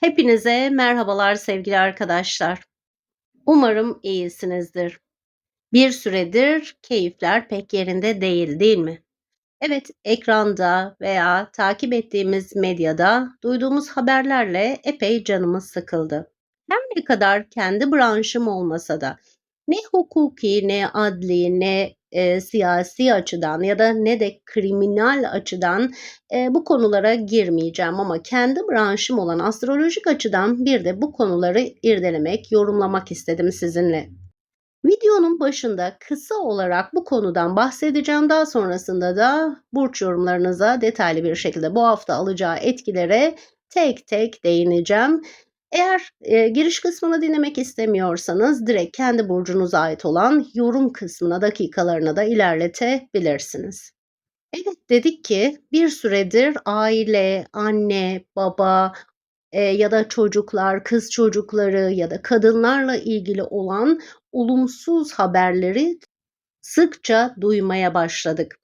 Hepinize merhabalar sevgili arkadaşlar. Umarım iyisinizdir. Bir süredir keyifler pek yerinde değil, değil mi? Evet, ekranda veya takip ettiğimiz medyada duyduğumuz haberlerle epey canımız sıkıldı. Her ne kadar kendi branşım olmasa da ne hukuki, ne adli, ne e, siyasi açıdan ya da ne de kriminal açıdan e, bu konulara girmeyeceğim ama kendi branşım olan astrolojik açıdan bir de bu konuları irdelemek, yorumlamak istedim sizinle. Videonun başında kısa olarak bu konudan bahsedeceğim. Daha sonrasında da burç yorumlarınıza detaylı bir şekilde bu hafta alacağı etkilere tek tek değineceğim. Eğer e, giriş kısmını dinlemek istemiyorsanız direkt kendi burcunuza ait olan yorum kısmına dakikalarına da ilerletebilirsiniz. Evet dedik ki bir süredir aile, anne, baba e, ya da çocuklar, kız çocukları ya da kadınlarla ilgili olan olumsuz haberleri sıkça duymaya başladık.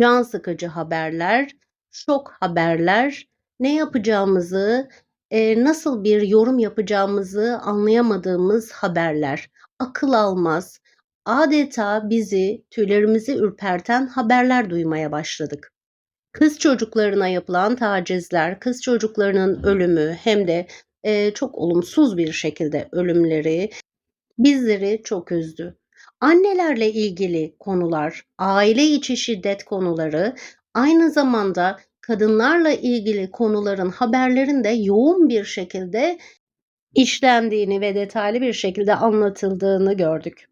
Can sıkıcı haberler, şok haberler, ne yapacağımızı, e, nasıl bir yorum yapacağımızı anlayamadığımız haberler, akıl almaz, adeta bizi, tüylerimizi ürperten haberler duymaya başladık. Kız çocuklarına yapılan tacizler, kız çocuklarının ölümü hem de e, çok olumsuz bir şekilde ölümleri bizleri çok üzdü. Annelerle ilgili konular, aile içi şiddet konuları, aynı zamanda kadınlarla ilgili konuların haberlerin de yoğun bir şekilde işlendiğini ve detaylı bir şekilde anlatıldığını gördük.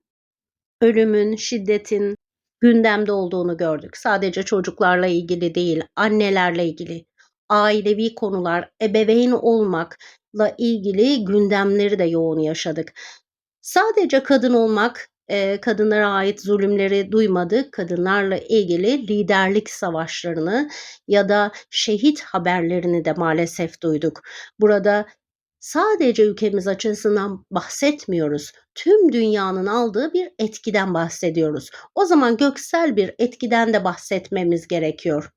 Ölümün, şiddetin gündemde olduğunu gördük. Sadece çocuklarla ilgili değil, annelerle ilgili, ailevi konular, ebeveyn olmakla ilgili gündemleri de yoğun yaşadık. Sadece kadın olmak e, kadınlara ait zulümleri duymadık. Kadınlarla ilgili liderlik savaşlarını ya da şehit haberlerini de maalesef duyduk. Burada sadece ülkemiz açısından bahsetmiyoruz. Tüm dünyanın aldığı bir etkiden bahsediyoruz. O zaman göksel bir etkiden de bahsetmemiz gerekiyor.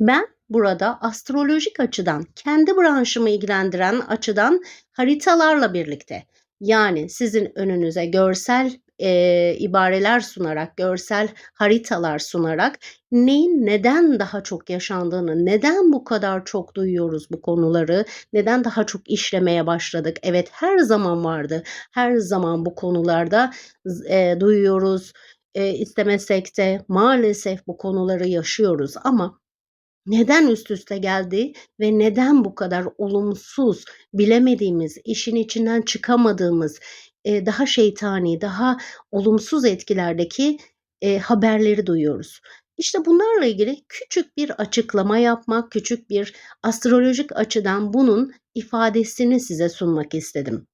Ben burada astrolojik açıdan, kendi branşımı ilgilendiren açıdan haritalarla birlikte yani sizin önünüze görsel e, ibareler sunarak, görsel haritalar sunarak neyin neden daha çok yaşandığını, neden bu kadar çok duyuyoruz bu konuları, neden daha çok işlemeye başladık. Evet her zaman vardı, her zaman bu konularda e, duyuyoruz, e, istemesek de maalesef bu konuları yaşıyoruz ama neden üst üste geldi ve neden bu kadar olumsuz, bilemediğimiz, işin içinden çıkamadığımız, e, daha şeytani, daha olumsuz etkilerdeki e, haberleri duyuyoruz. İşte bunlarla ilgili küçük bir açıklama yapmak, küçük bir astrolojik açıdan bunun ifadesini size sunmak istedim.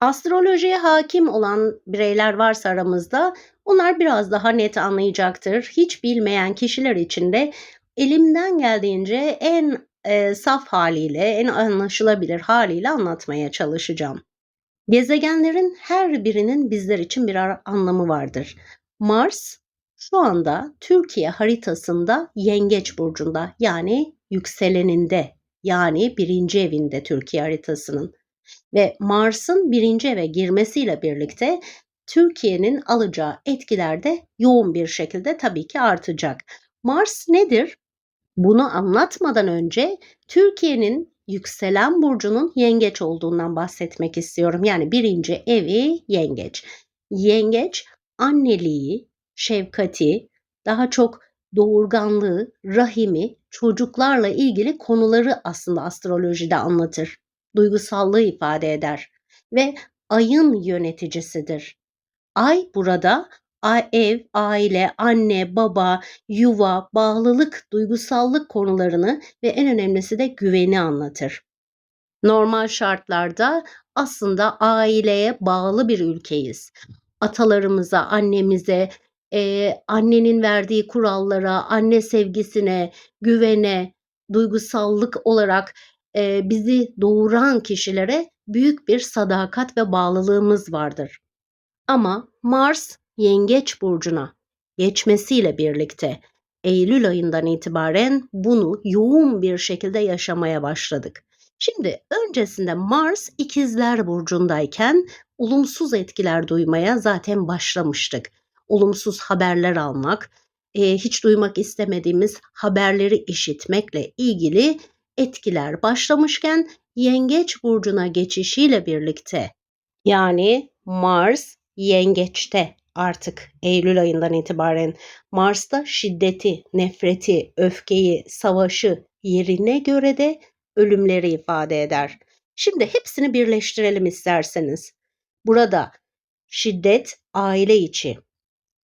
Astrolojiye hakim olan bireyler varsa aramızda onlar biraz daha net anlayacaktır. Hiç bilmeyen kişiler için de elimden geldiğince en e, saf haliyle, en anlaşılabilir haliyle anlatmaya çalışacağım. Gezegenlerin her birinin bizler için bir anlamı vardır. Mars şu anda Türkiye haritasında Yengeç burcunda yani yükseleninde yani birinci evinde Türkiye haritasının ve Mars'ın birinci eve girmesiyle birlikte Türkiye'nin alacağı etkiler de yoğun bir şekilde tabii ki artacak. Mars nedir? Bunu anlatmadan önce Türkiye'nin yükselen burcunun yengeç olduğundan bahsetmek istiyorum. Yani birinci evi yengeç. Yengeç anneliği, şefkati, daha çok doğurganlığı, rahimi, çocuklarla ilgili konuları aslında astrolojide anlatır. Duygusallığı ifade eder ve ayın yöneticisidir. Ay burada ev, aile, anne, baba, yuva, bağlılık, duygusallık konularını ve en önemlisi de güveni anlatır. Normal şartlarda aslında aileye bağlı bir ülkeyiz. Atalarımıza, annemize, e, annenin verdiği kurallara, anne sevgisine, güvene, duygusallık olarak e, bizi doğuran kişilere büyük bir sadakat ve bağlılığımız vardır. Ama Mars Yengeç burcuna geçmesiyle birlikte Eylül ayından itibaren bunu yoğun bir şekilde yaşamaya başladık. Şimdi öncesinde Mars ikizler burcundayken olumsuz etkiler duymaya zaten başlamıştık. Olumsuz haberler almak, e, hiç duymak istemediğimiz haberleri işitmekle ilgili etkiler başlamışken Yengeç burcuna geçişiyle birlikte yani Mars yengeçte artık Eylül ayından itibaren Mars'ta şiddeti, nefreti, öfkeyi, savaşı yerine göre de ölümleri ifade eder. Şimdi hepsini birleştirelim isterseniz. Burada şiddet aile içi,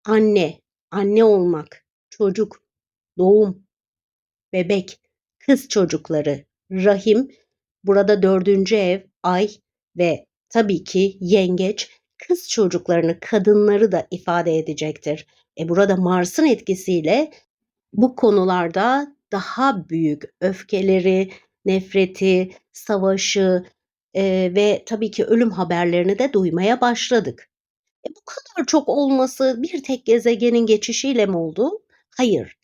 anne, anne olmak, çocuk, doğum, bebek, kız çocukları, rahim, burada dördüncü ev, ay ve tabii ki yengeç kız çocuklarını, kadınları da ifade edecektir. E burada Mars'ın etkisiyle bu konularda daha büyük öfkeleri, nefreti, savaşı e, ve tabii ki ölüm haberlerini de duymaya başladık. E bu kadar çok olması bir tek gezegenin geçişiyle mi oldu? Hayır.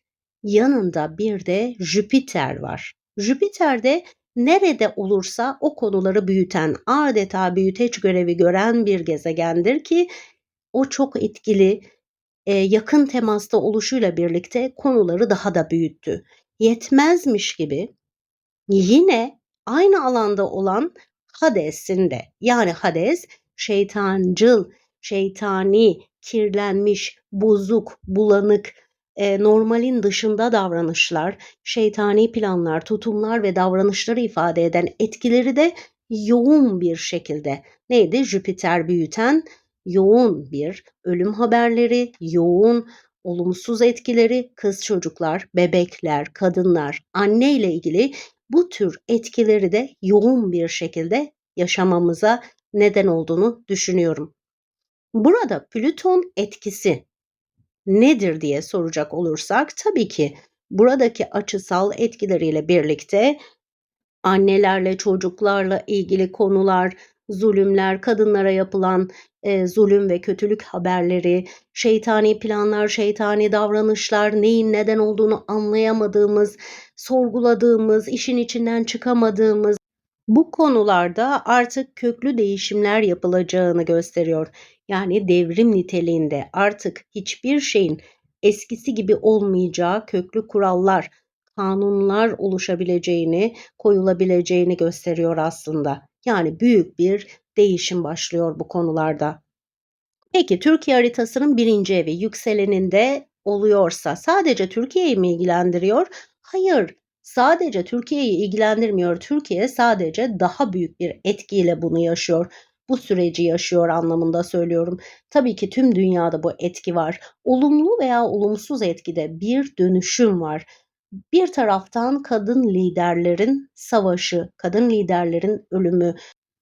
Yanında bir de Jüpiter var. Jüpiter de nerede olursa o konuları büyüten, adeta büyüteç görevi gören bir gezegendir ki o çok etkili, e, yakın temasta oluşuyla birlikte konuları daha da büyüttü. Yetmezmiş gibi yine aynı alanda olan Hades'in de yani Hades şeytancıl, şeytani, kirlenmiş, bozuk, bulanık, e, normalin dışında davranışlar, şeytani planlar, tutumlar ve davranışları ifade eden etkileri de yoğun bir şekilde neydi? Jüpiter büyüten yoğun bir ölüm haberleri, yoğun olumsuz etkileri kız çocuklar, bebekler, kadınlar, anne ile ilgili bu tür etkileri de yoğun bir şekilde yaşamamıza neden olduğunu düşünüyorum. Burada Plüton etkisi nedir diye soracak olursak tabii ki buradaki açısal etkileriyle birlikte annelerle çocuklarla ilgili konular, zulümler, kadınlara yapılan e, zulüm ve kötülük haberleri, şeytani planlar, şeytani davranışlar, neyin neden olduğunu anlayamadığımız, sorguladığımız, işin içinden çıkamadığımız bu konularda artık köklü değişimler yapılacağını gösteriyor. Yani devrim niteliğinde artık hiçbir şeyin eskisi gibi olmayacağı köklü kurallar, kanunlar oluşabileceğini, koyulabileceğini gösteriyor aslında. Yani büyük bir değişim başlıyor bu konularda. Peki Türkiye haritasının birinci evi yükseleninde oluyorsa sadece Türkiye'yi mi ilgilendiriyor? Hayır, sadece Türkiye'yi ilgilendirmiyor. Türkiye sadece daha büyük bir etkiyle bunu yaşıyor. Bu süreci yaşıyor anlamında söylüyorum. Tabii ki tüm dünyada bu etki var. Olumlu veya olumsuz etkide bir dönüşüm var. Bir taraftan kadın liderlerin savaşı, kadın liderlerin ölümü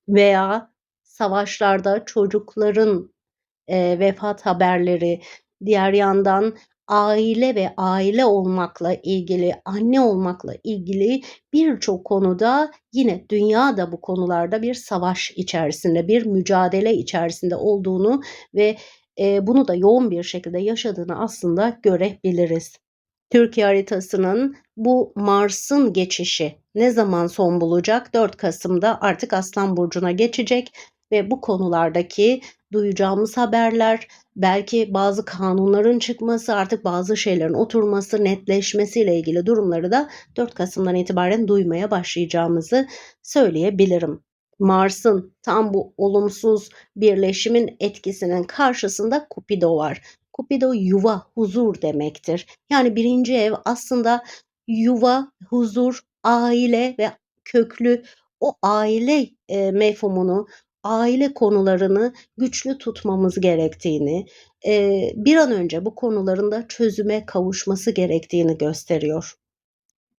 veya savaşlarda çocukların e, vefat haberleri, diğer yandan aile ve aile olmakla ilgili, anne olmakla ilgili birçok konuda yine dünya da bu konularda bir savaş içerisinde, bir mücadele içerisinde olduğunu ve e, bunu da yoğun bir şekilde yaşadığını aslında görebiliriz. Türkiye haritasının bu Mars'ın geçişi ne zaman son bulacak? 4 Kasım'da artık Aslan Burcu'na geçecek ve bu konulardaki duyacağımız haberler, belki bazı kanunların çıkması, artık bazı şeylerin oturması, netleşmesiyle ilgili durumları da 4 Kasım'dan itibaren duymaya başlayacağımızı söyleyebilirim. Mars'ın tam bu olumsuz birleşimin etkisinin karşısında Kupido var. Kupido yuva, huzur demektir. Yani birinci ev aslında yuva, huzur, aile ve köklü o aile e, mefhumunu, aile konularını güçlü tutmamız gerektiğini, e, bir an önce bu konuların da çözüme kavuşması gerektiğini gösteriyor.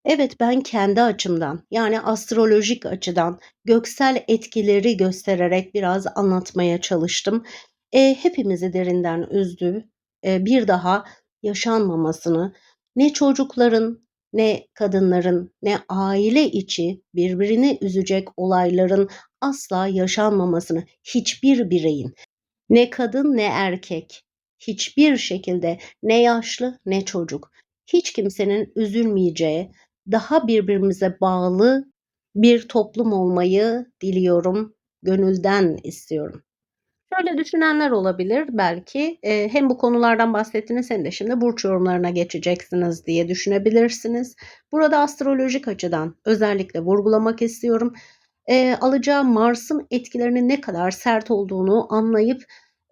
Evet ben kendi açımdan yani astrolojik açıdan göksel etkileri göstererek biraz anlatmaya çalıştım. E, hepimizi derinden üzdü. E, bir daha yaşanmamasını ne çocukların ne kadınların ne aile içi birbirini üzecek olayların asla yaşanmamasını hiçbir bireyin ne kadın ne erkek hiçbir şekilde ne yaşlı ne çocuk hiç kimsenin üzülmeyeceği daha birbirimize bağlı bir toplum olmayı diliyorum, gönülden istiyorum. Şöyle düşünenler olabilir belki, eee, hem bu konulardan bahsettiniz hem de şimdi burç yorumlarına geçeceksiniz diye düşünebilirsiniz. Burada astrolojik açıdan özellikle vurgulamak istiyorum. Eee, alacağı Mars'ın etkilerinin ne kadar sert olduğunu anlayıp,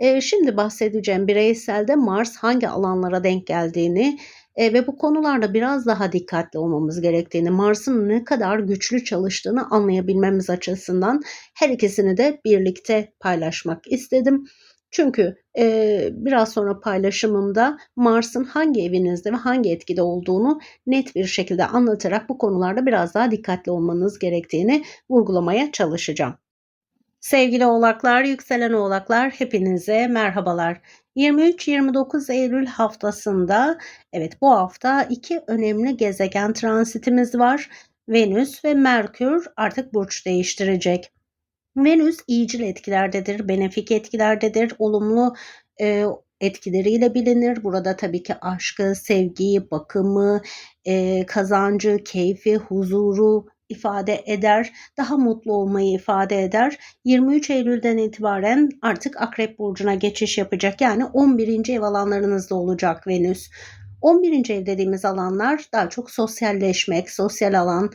eee, şimdi bahsedeceğim bireyselde Mars hangi alanlara denk geldiğini, eee, ve bu konularda biraz daha dikkatli olmamız gerektiğini, Mars'ın ne kadar güçlü çalıştığını anlayabilmemiz açısından her ikisini de birlikte paylaşmak istedim. Çünkü, eee, biraz sonra paylaşımımda Mars'ın hangi evinizde ve hangi etkide olduğunu net bir şekilde anlatarak bu konularda biraz daha dikkatli olmanız gerektiğini vurgulamaya çalışacağım. Sevgili Oğlaklar, yükselen Oğlaklar hepinize merhabalar. 23-29 Eylül haftasında evet bu hafta iki önemli gezegen transitimiz var. Venüs ve Merkür artık burç değiştirecek. Venüs iyicil etkilerdedir, benefik etkilerdedir, olumlu e, etkileriyle bilinir. Burada tabii ki aşkı, sevgiyi, bakımı, e, kazancı, keyfi, huzuru ifade eder. Daha mutlu olmayı ifade eder. 23 Eylül'den itibaren artık Akrep Burcu'na geçiş yapacak. Yani 11. ev alanlarınızda olacak Venüs. 11. ev dediğimiz alanlar daha çok sosyalleşmek, sosyal alan,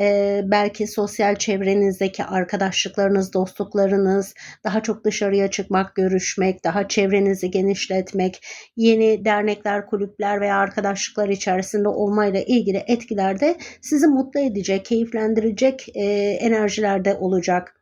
e, belki sosyal çevrenizdeki arkadaşlıklarınız, dostluklarınız, daha çok dışarıya çıkmak, görüşmek, daha çevrenizi genişletmek, yeni dernekler, kulüpler veya arkadaşlıklar içerisinde olmayla ilgili etkilerde sizi mutlu edecek, keyiflendirecek e, enerjilerde olacak.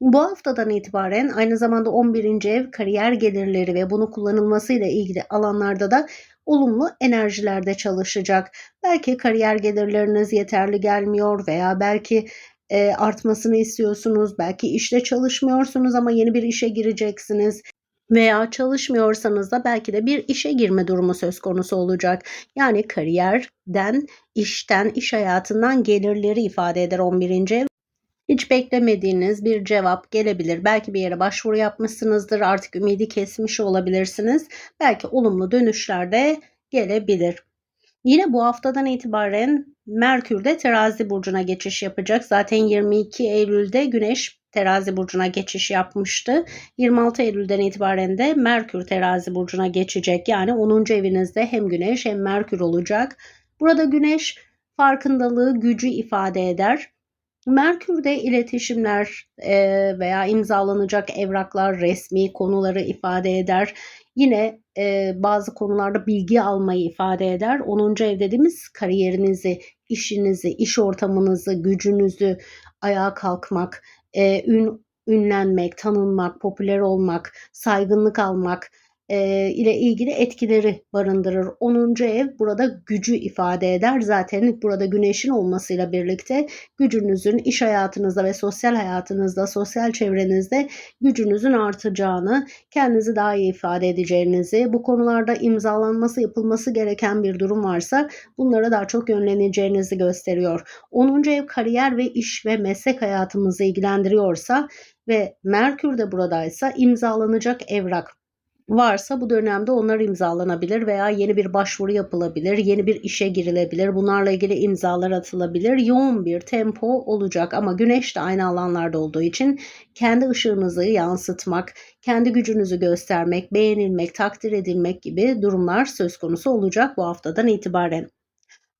Bu haftadan itibaren aynı zamanda 11. ev kariyer gelirleri ve bunu kullanılmasıyla ilgili alanlarda da olumlu enerjilerde çalışacak. Belki kariyer gelirleriniz yeterli gelmiyor veya belki e, artmasını istiyorsunuz. Belki işte çalışmıyorsunuz ama yeni bir işe gireceksiniz veya çalışmıyorsanız da belki de bir işe girme durumu söz konusu olacak. Yani kariyerden, işten, iş hayatından gelirleri ifade eder 11. ev. Hiç beklemediğiniz bir cevap gelebilir. Belki bir yere başvuru yapmışsınızdır. Artık ümidi kesmiş olabilirsiniz. Belki olumlu dönüşler de gelebilir. Yine bu haftadan itibaren Merkür de terazi burcuna geçiş yapacak. Zaten 22 Eylül'de Güneş terazi burcuna geçiş yapmıştı. 26 Eylül'den itibaren de Merkür terazi burcuna geçecek. Yani 10. evinizde hem Güneş hem Merkür olacak. Burada Güneş farkındalığı, gücü ifade eder. Merkür'de iletişimler veya imzalanacak evraklar, resmi konuları ifade eder. Yine bazı konularda bilgi almayı ifade eder. 10. ev dediğimiz kariyerinizi, işinizi, iş ortamınızı, gücünüzü, ayağa kalkmak, ün, ünlenmek, tanınmak, popüler olmak, saygınlık almak, e, ile ilgili etkileri barındırır. 10. ev burada gücü ifade eder. Zaten burada güneşin olmasıyla birlikte gücünüzün iş hayatınızda ve sosyal hayatınızda, sosyal çevrenizde gücünüzün artacağını, kendinizi daha iyi ifade edeceğinizi, bu konularda imzalanması, yapılması gereken bir durum varsa bunlara daha çok yönleneceğinizi gösteriyor. 10. ev kariyer ve iş ve meslek hayatımızı ilgilendiriyorsa ve Merkür de buradaysa imzalanacak evrak varsa bu dönemde onlar imzalanabilir veya yeni bir başvuru yapılabilir, yeni bir işe girilebilir. Bunlarla ilgili imzalar atılabilir. Yoğun bir tempo olacak ama güneş de aynı alanlarda olduğu için kendi ışığınızı yansıtmak, kendi gücünüzü göstermek, beğenilmek, takdir edilmek gibi durumlar söz konusu olacak bu haftadan itibaren.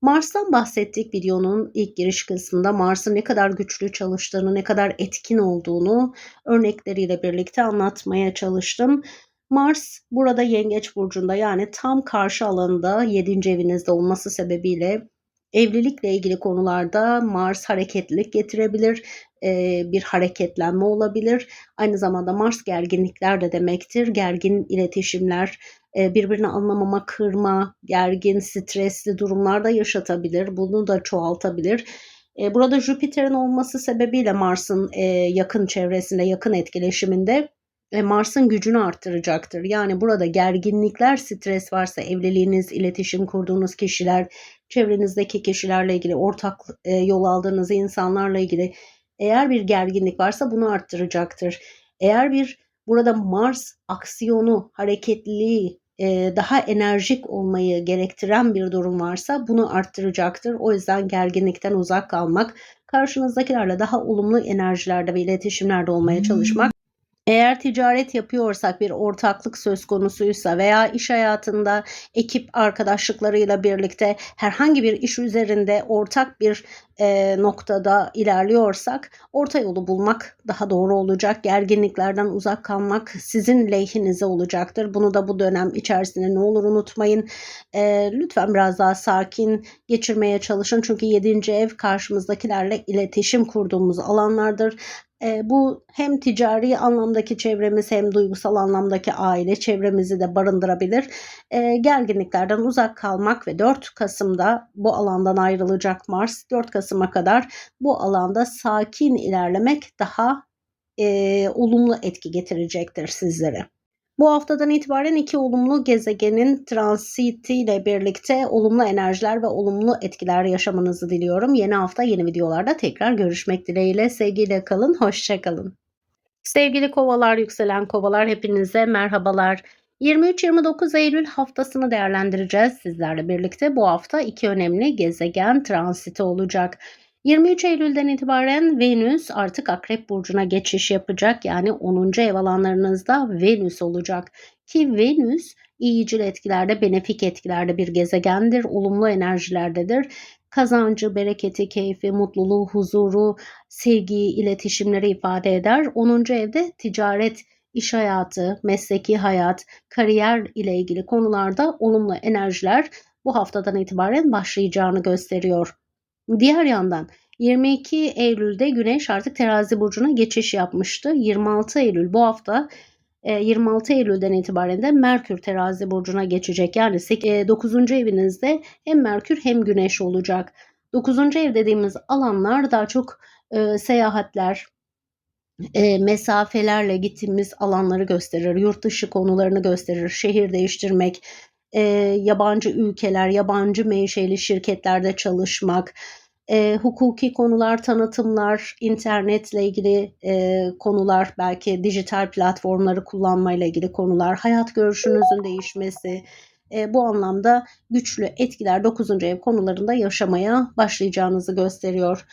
Mars'tan bahsettik videonun ilk giriş kısmında. Mars'ın ne kadar güçlü çalıştığını, ne kadar etkin olduğunu örnekleriyle birlikte anlatmaya çalıştım. Mars burada Yengeç burcunda yani tam karşı alanda 7. evinizde olması sebebiyle evlilikle ilgili konularda Mars hareketlilik getirebilir. Ee, bir hareketlenme olabilir. Aynı zamanda Mars gerginlikler de demektir. Gergin iletişimler, e, birbirini anlamama, kırma, gergin, stresli durumlarda yaşatabilir. Bunu da çoğaltabilir. E, burada Jüpiter'in olması sebebiyle Mars'ın e, yakın çevresinde, yakın etkileşiminde Mars'ın gücünü arttıracaktır. Yani burada gerginlikler, stres varsa evliliğiniz, iletişim kurduğunuz kişiler, çevrenizdeki kişilerle ilgili, ortak e, yol aldığınız insanlarla ilgili eğer bir gerginlik varsa bunu arttıracaktır. Eğer bir burada Mars aksiyonu, hareketliliği e, daha enerjik olmayı gerektiren bir durum varsa bunu arttıracaktır. O yüzden gerginlikten uzak kalmak, karşınızdakilerle daha olumlu enerjilerde ve iletişimlerde olmaya çalışmak eğer ticaret yapıyorsak bir ortaklık söz konusuysa veya iş hayatında ekip arkadaşlıklarıyla birlikte herhangi bir iş üzerinde ortak bir e, noktada ilerliyorsak orta yolu bulmak daha doğru olacak. Gerginliklerden uzak kalmak sizin lehinize olacaktır. Bunu da bu dönem içerisinde ne olur unutmayın. E, lütfen biraz daha sakin geçirmeye çalışın. Çünkü 7. ev karşımızdakilerle iletişim kurduğumuz alanlardır. E, bu hem ticari anlamdaki çevremiz hem duygusal anlamdaki aile çevremizi de barındırabilir. E, gerginliklerden uzak kalmak ve 4 Kasım'da bu alandan ayrılacak Mars 4 Kasım'a kadar bu alanda sakin ilerlemek daha e, olumlu etki getirecektir sizlere. Bu haftadan itibaren iki olumlu gezegenin transitiyle birlikte olumlu enerjiler ve olumlu etkiler yaşamanızı diliyorum. Yeni hafta yeni videolarda tekrar görüşmek dileğiyle. Sevgiyle kalın, hoşçakalın. Sevgili kovalar, yükselen kovalar hepinize merhabalar. 23-29 Eylül haftasını değerlendireceğiz sizlerle birlikte. Bu hafta iki önemli gezegen transiti olacak. 23 Eylül'den itibaren Venüs artık Akrep Burcu'na geçiş yapacak. Yani 10. ev alanlarınızda Venüs olacak. Ki Venüs iyicil etkilerde, benefik etkilerde bir gezegendir. Olumlu enerjilerdedir. Kazancı, bereketi, keyfi, mutluluğu, huzuru, sevgiyi, iletişimleri ifade eder. 10. evde ticaret, iş hayatı, mesleki hayat, kariyer ile ilgili konularda olumlu enerjiler bu haftadan itibaren başlayacağını gösteriyor. Diğer yandan 22 Eylül'de Güneş artık terazi burcuna geçiş yapmıştı. 26 Eylül bu hafta 26 e, Eylül'den itibaren de Merkür terazi burcuna geçecek. Yani 9. E, evinizde hem Merkür hem Güneş olacak. 9. ev dediğimiz alanlar daha çok e, seyahatler, e, mesafelerle gittiğimiz alanları gösterir. Yurt dışı konularını gösterir. Şehir değiştirmek, e, yabancı ülkeler, yabancı menşeli şirketlerde çalışmak, e, hukuki konular, tanıtımlar, internetle ilgili e, konular, belki dijital platformları kullanmayla ilgili konular, hayat görüşünüzün değişmesi, e, bu anlamda güçlü etkiler 9. ev konularında yaşamaya başlayacağınızı gösteriyor.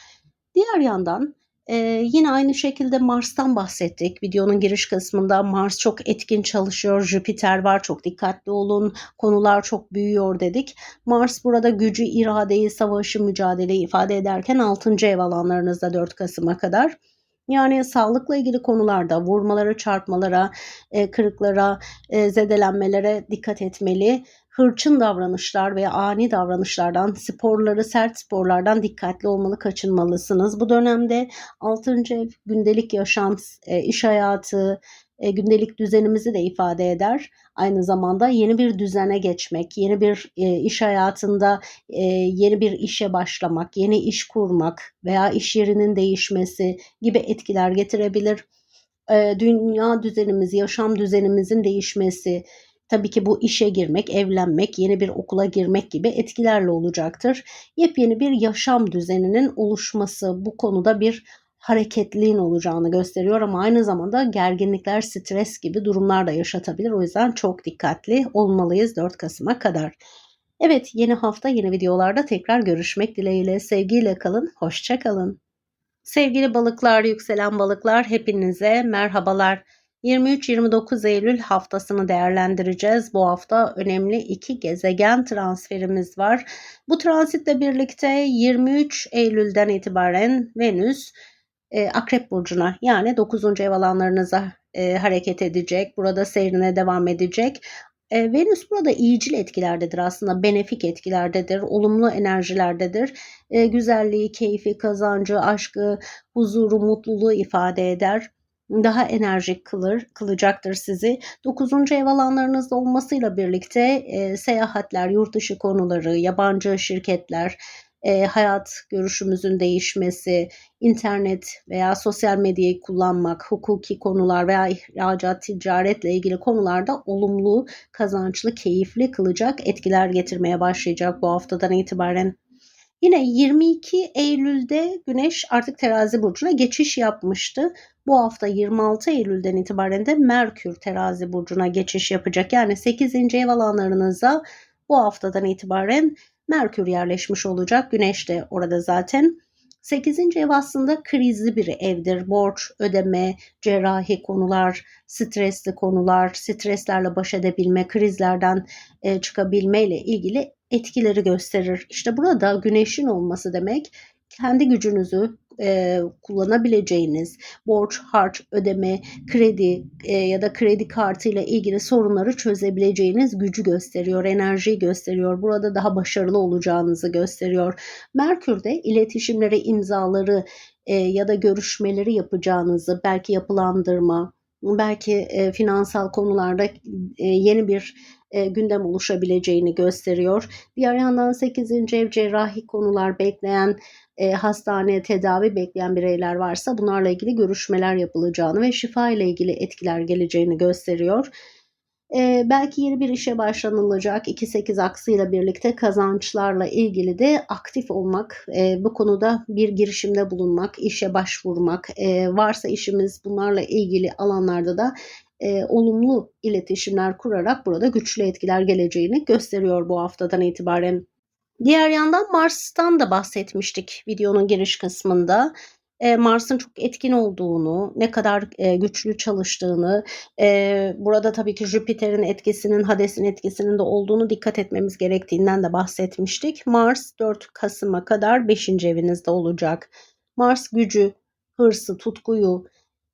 Diğer yandan ee, yine aynı şekilde Mars'tan bahsettik. Videonun giriş kısmında Mars çok etkin çalışıyor, Jüpiter var çok dikkatli olun, konular çok büyüyor dedik. Mars burada gücü, iradeyi, savaşı, mücadeleyi ifade ederken 6. ev alanlarınızda 4 Kasım'a kadar. Yani sağlıkla ilgili konularda vurmalara, çarpmalara, e, kırıklara, e, zedelenmelere dikkat etmeli hırçın davranışlar veya ani davranışlardan, sporları, sert sporlardan dikkatli olmalı, kaçınmalısınız. Bu dönemde 6. ev gündelik yaşam, e, iş hayatı, e, gündelik düzenimizi de ifade eder. Aynı zamanda yeni bir düzene geçmek, yeni bir e, iş hayatında yeni bir işe başlamak, yeni iş kurmak veya iş yerinin değişmesi gibi etkiler getirebilir. Dünya düzenimiz, yaşam düzenimizin değişmesi, Tabii ki bu işe girmek, evlenmek, yeni bir okula girmek gibi etkilerle olacaktır. Yepyeni bir yaşam düzeninin oluşması bu konuda bir hareketliğin olacağını gösteriyor ama aynı zamanda gerginlikler, stres gibi durumlar da yaşatabilir. O yüzden çok dikkatli olmalıyız 4 Kasım'a kadar. Evet yeni hafta yeni videolarda tekrar görüşmek dileğiyle. Sevgiyle kalın, hoşça kalın. Sevgili balıklar, yükselen balıklar hepinize merhabalar. 23-29 Eylül haftasını değerlendireceğiz. Bu hafta önemli iki gezegen transferimiz var. Bu transitle birlikte 23 Eylül'den itibaren Venüs e, Akrep Burcu'na yani 9. ev alanlarınıza e, hareket edecek. Burada seyrine devam edecek. E, Venüs burada iyicil etkilerdedir aslında, benefik etkilerdedir, olumlu enerjilerdedir. E, güzelliği, keyfi, kazancı, aşkı, huzuru, mutluluğu ifade eder daha enerjik kılır, kılacaktır sizi. 9. ev alanlarınızda olmasıyla birlikte e, seyahatler, yurt dışı konuları, yabancı şirketler, e, hayat görüşümüzün değişmesi, internet veya sosyal medyayı kullanmak, hukuki konular veya ihracat, ticaretle ilgili konularda olumlu, kazançlı, keyifli kılacak etkiler getirmeye başlayacak bu haftadan itibaren. Yine 22 Eylül'de Güneş artık Terazi burcuna geçiş yapmıştı. Bu hafta 26 Eylül'den itibaren de Merkür Terazi burcuna geçiş yapacak. Yani 8. ev alanlarınıza bu haftadan itibaren Merkür yerleşmiş olacak. Güneş de orada zaten. 8. ev aslında krizli bir evdir. Borç, ödeme, cerrahi konular, stresli konular, streslerle baş edebilme, krizlerden e, çıkabilme ile ilgili etkileri gösterir. İşte burada güneşin olması demek kendi gücünüzü e, kullanabileceğiniz borç, harç, ödeme, kredi e, ya da kredi kartı ile ilgili sorunları çözebileceğiniz gücü gösteriyor, enerjiyi gösteriyor. Burada daha başarılı olacağınızı gösteriyor. Merkür de iletişimleri, imzaları e, ya da görüşmeleri yapacağınızı, belki yapılandırma, belki e, finansal konularda e, yeni bir e, gündem oluşabileceğini gösteriyor. Diğer yandan 8. ev cerrahi konular bekleyen e, hastaneye tedavi bekleyen bireyler varsa bunlarla ilgili görüşmeler yapılacağını ve şifa ile ilgili etkiler geleceğini gösteriyor. E, belki yeni bir işe başlanılacak 2-8 aksıyla birlikte kazançlarla ilgili de aktif olmak, e, bu konuda bir girişimde bulunmak, işe başvurmak, e, varsa işimiz bunlarla ilgili alanlarda da e, olumlu iletişimler kurarak burada güçlü etkiler geleceğini gösteriyor bu haftadan itibaren. Diğer yandan Mars'tan da bahsetmiştik videonun giriş kısmında. E, Mars'ın çok etkin olduğunu, ne kadar e, güçlü çalıştığını, e, burada tabii ki Jüpiter'in etkisinin, Hades'in etkisinin de olduğunu dikkat etmemiz gerektiğinden de bahsetmiştik. Mars 4 Kasım'a kadar 5. evinizde olacak. Mars gücü, hırsı, tutkuyu,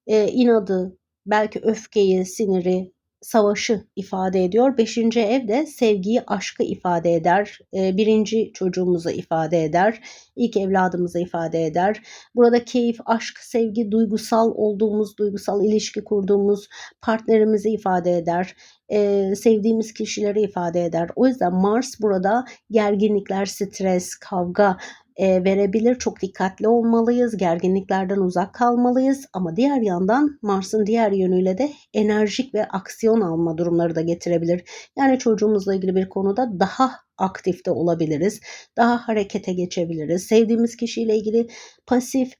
inadı, belki öfkeyi, siniri, savaşı ifade ediyor. Beşinci ev de sevgiyi, aşkı ifade eder. Ee, birinci çocuğumuzu ifade eder. İlk evladımızı ifade eder. Burada keyif, aşk, sevgi, duygusal olduğumuz, duygusal ilişki kurduğumuz partnerimizi ifade eder. Ee, sevdiğimiz kişileri ifade eder. O yüzden Mars burada gerginlikler, stres, kavga, e, verebilir. Çok dikkatli olmalıyız. Gerginliklerden uzak kalmalıyız. Ama diğer yandan Mars'ın diğer yönüyle de enerjik ve aksiyon alma durumları da getirebilir. Yani çocuğumuzla ilgili bir konuda daha aktifte olabiliriz. Daha harekete geçebiliriz. Sevdiğimiz kişiyle ilgili pasif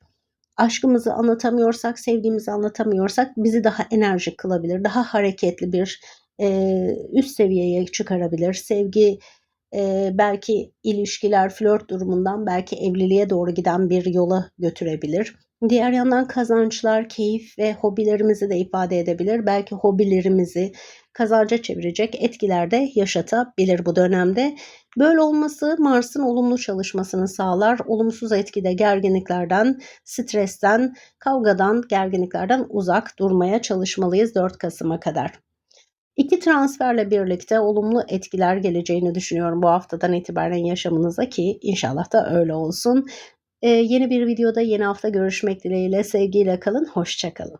aşkımızı anlatamıyorsak, sevgimizi anlatamıyorsak bizi daha enerjik kılabilir. Daha hareketli bir e, üst seviyeye çıkarabilir. Sevgi e, belki ilişkiler flört durumundan belki evliliğe doğru giden bir yola götürebilir. Diğer yandan kazançlar, keyif ve hobilerimizi de ifade edebilir. Belki hobilerimizi kazanca çevirecek etkiler de yaşatabilir bu dönemde. Böyle olması Mars'ın olumlu çalışmasını sağlar. Olumsuz etkide gerginliklerden, stresten, kavgadan, gerginliklerden uzak durmaya çalışmalıyız 4 Kasım'a kadar. İki transferle birlikte olumlu etkiler geleceğini düşünüyorum bu haftadan itibaren yaşamınıza ki inşallah da öyle olsun. Ee, yeni bir videoda yeni hafta görüşmek dileğiyle sevgiyle kalın, hoşçakalın.